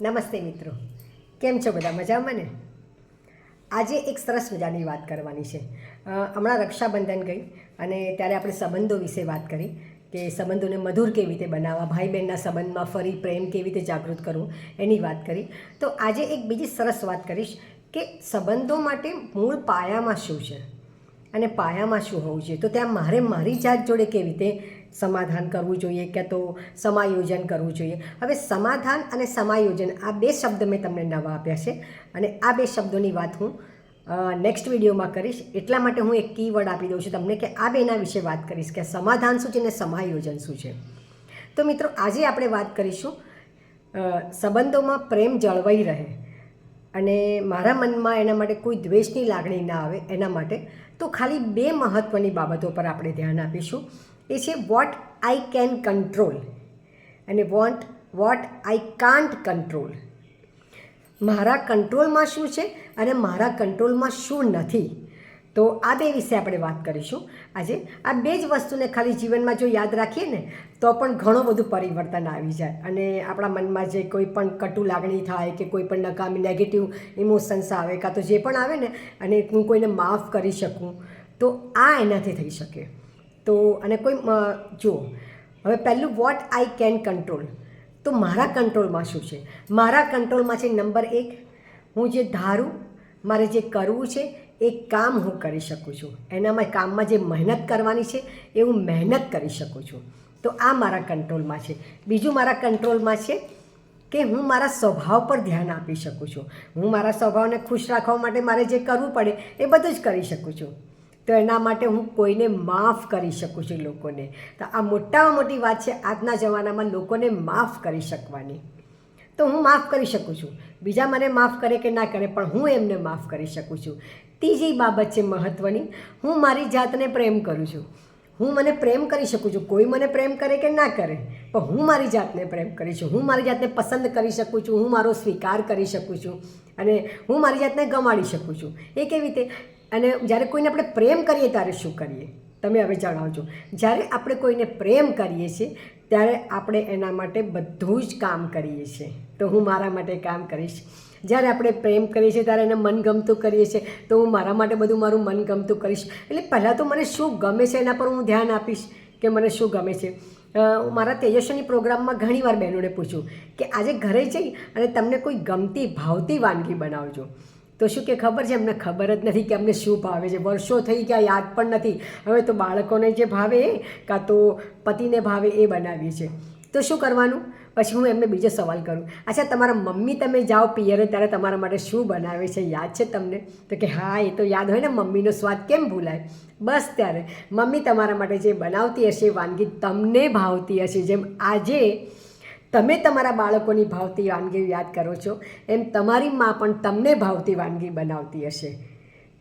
નમસ્તે મિત્રો. કેમ છો બધા? મજામાં ને? આજે એક સરસ મજાની વાત કરવાની છે. હમણાં રક્ષાબંધન ગઈ અને ત્યારે આપણે સંબંધો વિશે વાત કરી કે સંબંધોને મધુર કેવી રીતે બનાવવા ભાઈ બહેનના સંબંધમાં ફરી પ્રેમ કેવી રીતે જાગૃત કરવું એની વાત કરી. તો આજે એક બીજી સરસ વાત કરીશ કે સંબંધો માટે મૂળ પાયામાં શું છે અને પાયામાં શું હોવું જોઈએ? તો ત્યાં મારે મારી જાત જોડે કેવી રીતે સમાધાન કરવું જોઈએ કે તો સમાયોજન કરવું જોઈએ. હવે સમાધાન અને સમાયોજન આ બે શબ્દ મેં તમને નવા આપ્યા છે અને આ બે શબ્દોની વાત હું નેક્સ્ટ વિડીયોમાં કરીશ. એટલા માટે હું એક કીવર્ડ આપી દઉં છું તમને કે આ બેના વિશે વાત કરીશ કે સમાધાન શું છે અને સમાયોજન શું છે. તો મિત્રો, આજે આપણે વાત કરીશું સંબંધોમાં પ્રેમ જળવાઈ રહે અને મારા મનમાં એના માટે કોઈ દ્વેષની લાગણી ના આવે એના માટે, તો ખાલી બે મહત્ત્વની બાબતો પર આપણે ધ્યાન આપીશું. એ છે વોટ આઈ કેન કંટ્રોલ અને won't what I can't control મારા કંટ્રોલમાં શું છે અને મારા કંટ્રોલમાં શું નથી? તો આ બે વિશે આપણે વાત કરીશું આજે. આ બે જ વસ્તુને ખાલી જીવનમાં જો યાદ રાખીએ ને, તો પણ ઘણું બધું પરિવર્તન આવી જાય. અને આપણા મનમાં જે કોઈ પણ કટુ લાગણી થાય કે કોઈ પણ નકામી નેગેટિવ ઇમોશન્સ આવે, કાં તો જે પણ આવે ને, અને હું કોઈને માફ કરી શકું, તો આ એનાથી થઈ શકે. તો, અને કોઈ જુઓ, હવે પહેલું વોટ આઈ કેન કંટ્રોલ તો મારા કંટ્રોલમાં શું છે? મારા કંટ્રોલમાં છે નંબર એક, હું જે ધારું, મારે જે કરવું છે, એ કામ હું કરી શકું છું. એનામાં કામમાં જે મહેનત કરવાની છે, એ હું મહેનત કરી શકું છું. તો આ મારા કંટ્રોલમાં છે. બીજું મારા કંટ્રોલમાં છે કે હું મારા સ્વભાવ પર ધ્યાન આપી શકું છું. હું મારા સ્વભાવને ખુશ રાખવા માટે મારે જે કરવું પડે, એ બધું જ કરી શકું છું. તો એના માટે હું કોઈને માફ કરી શકું છું લોકોને. તો આ મોટામાં મોટી વાત છે, આજના જમાનામાં લોકોને માફ કરી શકવાની. તો હું માફ કરી શકું છું. બીજા મને માફ કરે કે ના કરે, પણ હું એમને માફ કરી શકું છું. ત્રીજી બાબત છે મહત્ત્વની હું મારી જાતને પ્રેમ કરું છું. હું મને પ્રેમ કરી શકું છું. કોઈ મને પ્રેમ કરે કે ના કરે, પણ હું મારી જાતને પ્રેમ કરી છું. હું મારી જાતને પસંદ કરી શકું છું. હું મારો સ્વીકાર કરી શકું છું. અને હું મારી જાતને ગમાડી શકું છું. એ કેવી રીતે? અને જ્યારે કોઈને આપણે પ્રેમ કરીએ ત્યારે શું કરીએ? તમે હવે જણાવજો. જ્યારે આપણે કોઈને પ્રેમ કરીએ છીએ, ત્યારે આપણે એના માટે બધું જ કામ કરીએ છીએ. તો હું મારા માટે કામ કરીશ. જ્યારે આપણે પ્રેમ કરીએ છીએ, ત્યારે એને મનગમતું કરીએ છીએ, તો હું મારા માટે બધું મારું મનગમતું કરીશ. એટલે પહેલાં તો મને શું ગમે છે એના પર હું ધ્યાન આપીશ કે મને શું ગમે છે? મારા તેજસ્વીની પ્રોગ્રામમાં ઘણીવાર બહેનોને પૂછું કે આજે ઘરે જઈ અને તમને કોઈ ગમતી, ભાવતી વાનગી બનાવજો. તો શું કે ખબર છે? એમને ખબર જ નથી કે અમને શું ભાવે છે. વર્ષો થઈ ગયા, યાદ પણ નથી. હવે તો બાળકોને જે ભાવે એ, કાં તો પતિને ભાવે એ બનાવીએ છીએ તો શું કરવાનું? પછી હું એમને બીજો સવાલ કરું. અચ્છા, તમારા મમ્મી તમે જાઓ પિયરે, ત્યારે તમારા માટે શું બનાવે છે? યાદ છે તમને? તો કે હા, એ તો યાદ હોય ને, મમ્મીનો સ્વાદ કેમ ભૂલાય? બસ ત્યારે. મમ્મી તમારા માટે જે બનાવતી હશે વાનગી તમને ભાવતી હશે. જેમ આજે તમે તમારા બાળકોની ભાવતી વાનગી યાદ કરો છો, એમ તમારી મા પણ તમને ભાવતી વાનગી બનાવતી હશે.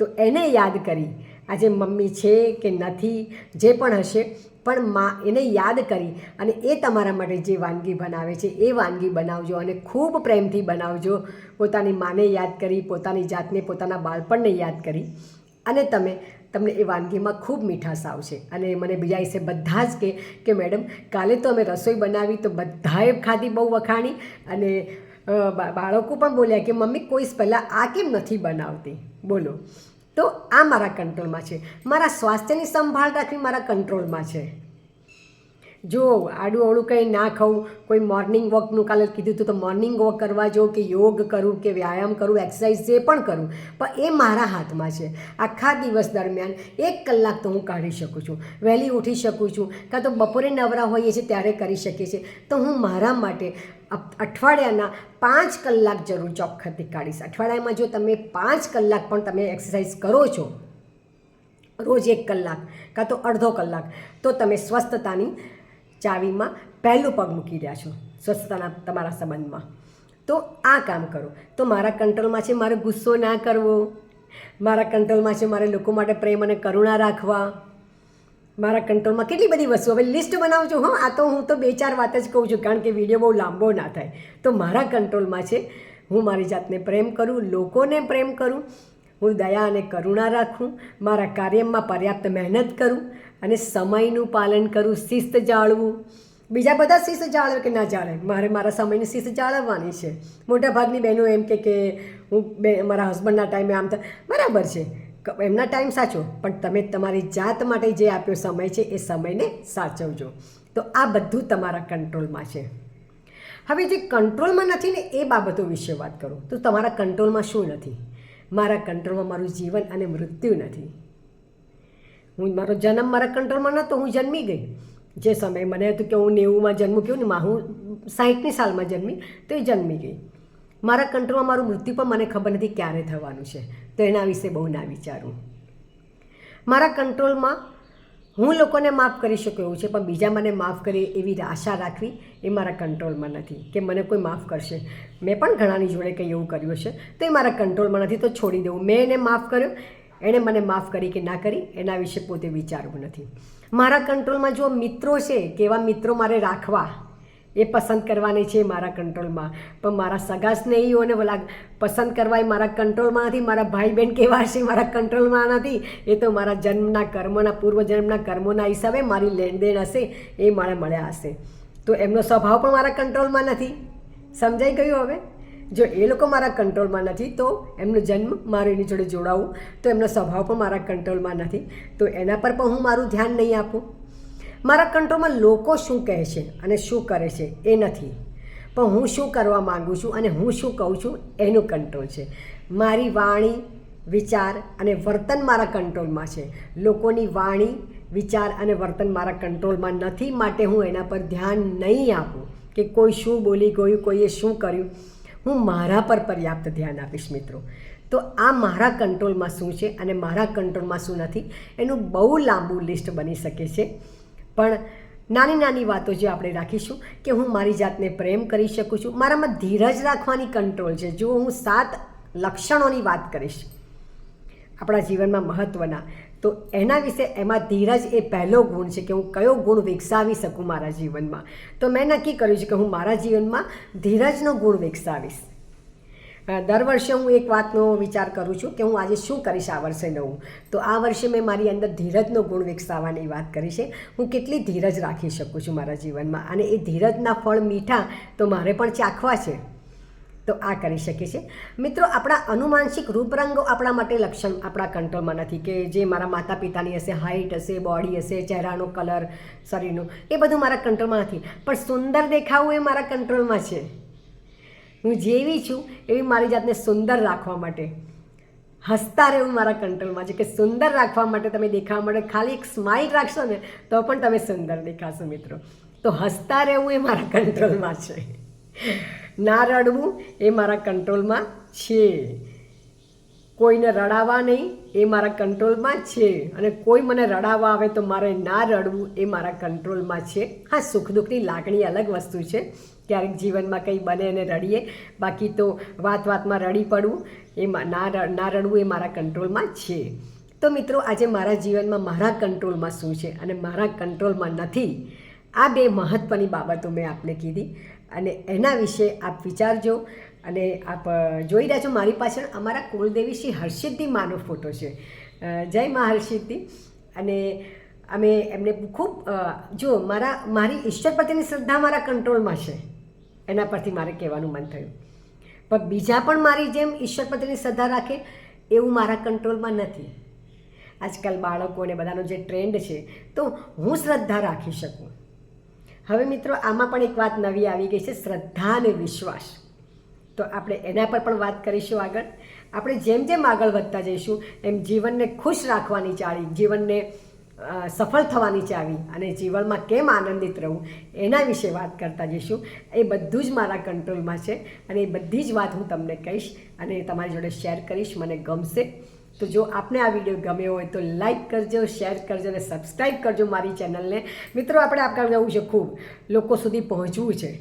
તો એને યાદ કરી, આજે મમ્મી છે કે નથી, જે પણ હશે, પણ મા એને યાદ કરી અને એ તમારા માટે જે વાનગી બનાવે છે, એ વાનગી બનાવજો અને ખૂબ પ્રેમથી બનાવજો. પોતાની માને યાદ કરી, પોતાની જાતને, પોતાના બાળપણને યાદ કરી અને તમે તમને એ વાનગીમાં ખૂબ મીઠાશ આવશે. અને મને બીજા વિશે બધા જ કે કે મેડમ, કાલે તો અમે રસોઈ બનાવી તો બધાએ ખાધી બહુ વખાણી. અને બાળકો પણ બોલ્યા કે, મમ્મી, કોઈ પહેલાં આ કેમ નથી બનાવતી? બોલો. તો આ મારા કંટ્રોલમાં છે. મારા સ્વાસ્થ્યની સંભાળ રાખવી મારા કંટ્રોલમાં છે. જો આડું અવળું કંઈ ના ખાવું કોઈ મોર્નિંગ વોકનું કાલે કીધું હતું તો મોર્નિંગ વોક કરવા જાઉં કે યોગ કરું કે વ્યાયામ કરું એક્સરસાઇઝ જે પણ કરું, પણ એ મારા હાથમાં છે. આખા દિવસ દરમિયાન એક કલાક તો હું કાઢી શકું છું. વહેલી ઉઠી શકું છું. કાં તો બપોરે નવરા હોઈએ છીએ ત્યારે કરી શકીએ છીએ. તો હું મારા માટે અઠવાડિયાના પાંચ કલાક જરૂર ચોખ્ખથી કાઢીશ. અઠવાડિયામાં જો તમે પાંચ કલાક પણ તમે એક્સરસાઇઝ કરો છો, રોજ એક કલાક, કાં તો અડધો કલાક, તો તમે સ્વસ્થતાની ચાવીમાં પહેલું પગ મૂકી રહ્યા છો સ્વસ્થતાના તમારા સંબંધમાં. તો આ કામ કરો. તો મારા કંટ્રોલમાં છે મારે ગુસ્સો ના કરવો. મારા કંટ્રોલમાં છે મારે લોકો માટે પ્રેમ અને કરુણા રાખવા. મારા કંટ્રોલમાં કેટલી બધી વસ્તુઓ હવે લિસ્ટ બનાવું છું, હા. આ તો હું તો બે ચાર વાત જ કહું છું, કારણ કે વીડિયો બહુ લાંબો ના થાય. તો મારા કંટ્રોલમાં છે, હું મારી જાતને પ્રેમ કરું, લોકોને પ્રેમ કરું હું દયા અને કરુણા રાખું, મારા કાર્યમાં પર્યાપ્ત મહેનત કરું અને સમયનું પાલન કરું, શિસ્ત જાળવું. બીજા બધા શિસ્ત જાળવે કે ના જાળવે? મારે મારા સમયની શિસ્ત જાળવવાની છે. મોટાભાગની બહેનો એમ કે કે, હું બે, મારા હસબન્ડના ટાઈમે આમ બરાબર છે. એમના ટાઈમ સાચો, પણ તમે તમારી જાત માટે જે આપ્યો સમય છે, એ સમયને સાચવજો. તો આ બધું તમારા કંટ્રોલમાં છે. હવે જે કંટ્રોલમાં નથી ને એ બાબતો વિશે વાત કરું. તો તમારા કંટ્રોલમાં શું નથી? મારા કંટ્રોલમાં મારું જીવન અને મૃત્યુ નથી. હું મારો જન્મ મારા કંટ્રોલમાં નહોતો, હું જન્મી ગઈ. જે સમયે મને હતું કે હું નેવુંમાં જન્મ ગયો ને હું સાહીઠની સાલમાં જન્મી, તો એ જન્મી ગઈ. મારા કંટ્રોલમાં મારું મૃત્યુ પણ મને ખબર નથી ક્યારે થવાનું છે, તો એના વિશે બહુ ના વિચારું. મારા કંટ્રોલમાં હું લોકોને માફ કરી શકું એવું છે, પણ બીજા મને માફ કરે એવી આશા રાખવી એ મારા કંટ્રોલમાં નથી કે મને કોઈ માફ કરશે. મેં પણ ઘણાની જોડે કંઈ એવું કર્યું છે તો એ મારા કંટ્રોલમાં નથી, તો છોડી દેવું. મેં એને માફ કર્યો, એણે મને માફ કરી કે ના કરી, એના વિશે પોતે વિચારવું નથી. મારા કંટ્રોલમાં જો મિત્રો છે, કેવા મિત્રો મારે રાખવા એ પસંદ કરવાની છે મારા કંટ્રોલમાં. પણ મારા સગા સ્નેહીઓને પસંદ કરવા એ મારા કંટ્રોલમાં નથી મારા ભાઈ બહેન કેવા છે મારા કંટ્રોલમાં નથી, એ તો મારા જન્મના કર્મોના, પૂર્વજન્મના કર્મોના હિસાબે મારી લેણદેણ હશે, એ મારે મળ્યા હશે. તો એમનો સ્વભાવ પણ મારા કંટ્રોલમાં નથી. સમજાઈ ગયું હવે? જો એ લોકો મારા કંટ્રોલમાં નથી, તો એમનો જન્મ મારે એની જોડે જોડાવું. તો એમનો સ્વભાવ પણ મારા કંટ્રોલમાં નથી. તો એના પર પણ હું મારું ધ્યાન નહીં આપું. મારા કંટ્રોલમાં લોકો શું કહે છે અને શું કરે છે એ નથી. પણ હું શું કરવા માગું છું અને હું શું કહું છું એનું કંટ્રોલ છે. મારી વાણી, વિચાર અને વર્તન મારા કંટ્રોલમાં છે. લોકોની વાણી, વિચાર અને વર્તન મારા કંટ્રોલમાં નથી. માટે હું એના પર ધ્યાન નહીં આપું કે કોઈ શું બોલી ગયું, કોઈએ શું કર્યું. હું મારા પર પર્યાપ્ત ધ્યાન આપીશ મિત્રો. તો આ મારા કંટ્રોલમાં શું છે અને મારા કંટ્રોલમાં શું નથી એનું બહુ લાંબુ લિસ્ટ બની શકે છે. પણ નાની નાની વાતો જે આપણે રાખીશું કે હું મારી જાતને પ્રેમ કરી શકું છું, મારામાં ધીરજ રાખવાની કંટ્રોલ છે. જો હું સાત લક્ષણોની વાત કરીશ આપણા જીવનમાં મહત્ત્વના તો એના વિશે એમાં ધીરજ એ પહેલો ગુણ છે કે હું કયો ગુણ વિકસાવી શકું મારા જીવનમાં. તો મેં નક્કી કર્યું છે કે હું મારા જીવનમાં ધીરજનો ગુણ વિકસાવીશ. દર વર્ષે હું એક વાતનો વિચાર કરું છું કે હું આજે શું કરીશ આ વર્ષે નવું. તો આ વર્ષે મેં મારી અંદર ધીરજનો ગુણ વિકસાવવાની વાત કરી છે. હું કેટલી ધીરજ રાખી શકું છું મારા જીવનમાં? અને એ ધીરજના ફળ મીઠા તો મારે પણ ચાખવા છે. તો આ કરી શકે છે. મિત્રો, આપણા અનુમાનસિક રૂપરંગો આપણા માટે લક્ષણ આપણા કંટ્રોલમાં નથી કે જે મારા માતા પિતાની હશે હાઇટ હશે બોડી હશે, ચહેરાનો કલર શરીરનો, એ બધું મારા કંટ્રોલમાં નથી. પણ સુંદર દેખાવું એ મારા કંટ્રોલમાં છે. હું જેવી છું એવી મારી જાતને સુંદર રાખવા માટે. હસતા રહેવું મારા કંટ્રોલમાં છે કે સુંદર રાખવા માટે તમે દેખાવા માટે ખાલી એક સ્માઇલ રાખશો ને, તો પણ તમે સુંદર દેખાશો મિત્રો. તો હસતા રહેવું એ મારા કંટ્રોલમાં છે. ના રડવું એ મારા કંટ્રોલમાં છે. કોઈને રડાવવા નહીં એ મારા કંટ્રોલમાં છે. અને કોઈ મને રડાવવા આવે તો મારે ના રડવું એ મારા કંટ્રોલમાં છે. હા, સુખ દુઃખની લાગણી અલગ વસ્તુ છે. ક્યારેક જીવનમાં કંઈ બને અને રડીએ. બાકી તો વાત વાતમાં રડી પડવું એ ના ના રડવું એ મારા કંટ્રોલમાં છે. તો મિત્રો, આજે મારા જીવનમાં મારા કંટ્રોલમાં શું છે અને મારા કંટ્રોલમાં નથી, આ બે મહત્ત્વની બાબતો મેં આપને કીધી. અને એના વિશે આપ વિચારજો અને આપ જોઈ રહ્યા છો મારી પાછળ અમારા કુળદેવી શ્રી હર્ષિદ્ધિ માનો ફોટો છે. જય મા હર્ષિદ્ધિ અને અમે એમને ખૂબ જો મારા, મારી ઈશ્વર પ્રત્યેની શ્રદ્ધા મારા કંટ્રોલમાં છે. એના પરથી મારે કહેવાનું મન થયું. પણ બીજા પણ મારી જેમ ઈશ્વર પ્રત્યેની શ્રદ્ધા રાખે એવું મારા કંટ્રોલમાં નથી. આજકાલ બાળકોને બધાનો જે ટ્રેન્ડ છે, તો હું શ્રદ્ધા રાખી શકું. હવે મિત્રો, આમાં પણ એક વાત નવી આવી ગઈ છે, શ્રદ્ધા અને વિશ્વાસ. તો આપણે એના પર પણ વાત કરીશું આગળ. આપણે જેમ જેમ આગળ વધતા જઈશું, એમ જીવનને ખુશ રાખવાની ચાળી જીવનને સફળ થવાની ચાવી અને જીવનમાં કેમ આનંદિત રહેવું એના વિશે વાત કરતા જઈશું. એ બધું જ મારા કંટ્રોલમાં છે અને એ બધી જ વાત હું તમને કહીશ અને તમારી જોડે શેર કરીશ, મને ગમશે. તો જો આપને આ વીડિયો ગમ્યો હોય તો લાઈક કરજો, શેર કરજો અને સબસ્ક્રાઈબ કરજો મારી ચેનલને. મિત્રો, આપણે આગળ જવું છે ખૂબ લોકો સુધી પહોંચવું છે.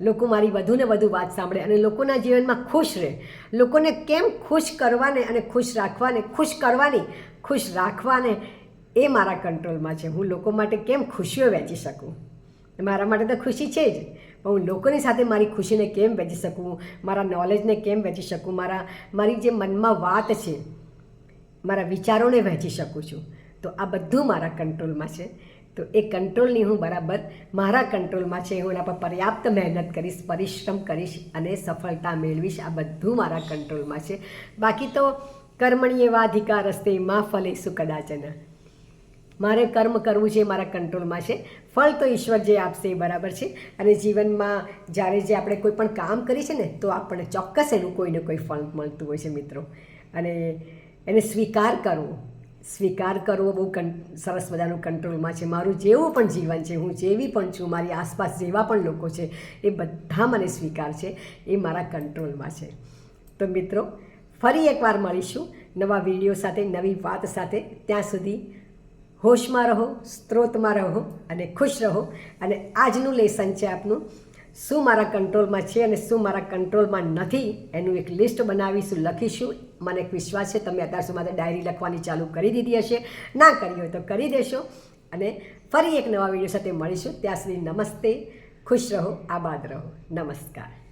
લોકો મારી વધુ ને વધુ વાત સાંભળે અને લોકોના જીવનમાં ખુશ રહે. લોકોને કેમ ખુશ કરવાને અને ખુશ રાખવાને, ખુશ કરવાની, ખુશ રાખવાને એ મારા કંટ્રોલમાં છે. હું લોકો માટે કેમ ખુશીઓ વહેંચી શકું? મારા માટે તો ખુશી છે જ. પણ હું લોકોની સાથે મારી ખુશીને કેમ વહેંચી શકું? મારા નોલેજને કેમ વહેંચી શકું? મારા, મારી જે મનમાં વાત છે, મારા વિચારોને વહેંચી શકું છું. તો આ બધું મારા કંટ્રોલમાં છે. તો એ કંટ્રોલની હું બરાબર મારા કંટ્રોલમાં છે. હું એના પર પર્યાપ્ત મહેનત કરીશ, પરિશ્રમ કરીશ અને સફળતા મેળવીશ. આ બધું મારા કંટ્રોલમાં છે. બાકી તો કર્મણી એવા અધિકાર મા ફલે સુ કદાચન. મારે કર્મ કરવું છે મારા કંટ્રોલમાં છે. ફળ તો ઈશ્વર જે આપશે એ બરાબર છે. અને જીવનમાં જ્યારે જે આપણે કોઈ પણ કામ કરીએ છીએ ને, તો આપણને ચોક્કસ એનું કોઈને કોઈ ફળ મળતું હોય છે મિત્રો. અને એને સ્વીકાર કરવો. સ્વીકાર કરવો બહુ કં સરસ મજાનું કંટ્રોલમાં છે. મારું જેવું પણ જીવન છે, હું જેવી પણ છું, મારી આસપાસ જેવા પણ લોકો છે, એ બધા મને સ્વીકાર છે. એ મારા કંટ્રોલમાં છે. તો મિત્રો, ફરી એકવાર મળીશું નવા વીડિયો સાથે, નવી વાત સાથે. ત્યાં સુધી હોશમાં રહો, સ્ત્રોતમાં રહો અને ખુશ રહો. અને આજનું લેસન છે આપનું. શું મારા કંટ્રોલમાં છે અને શું મારા કંટ્રોલમાં નથી, એનું એક લિસ્ટ બનાવીશું, લખીશું. મને એક વિશ્વાસ છે, તમે અત્યાર સુધી ડાયરી લખવાની ચાલુ કરી દીધી હશે. ના કરી હોય તો કરી દેશો. અને ફરી એક નવા વીડિયો સાથે મળીશું. ત્યાં સુધી નમસ્તે, ખુશ રહો, આબાદ રહો. નમસ્કાર.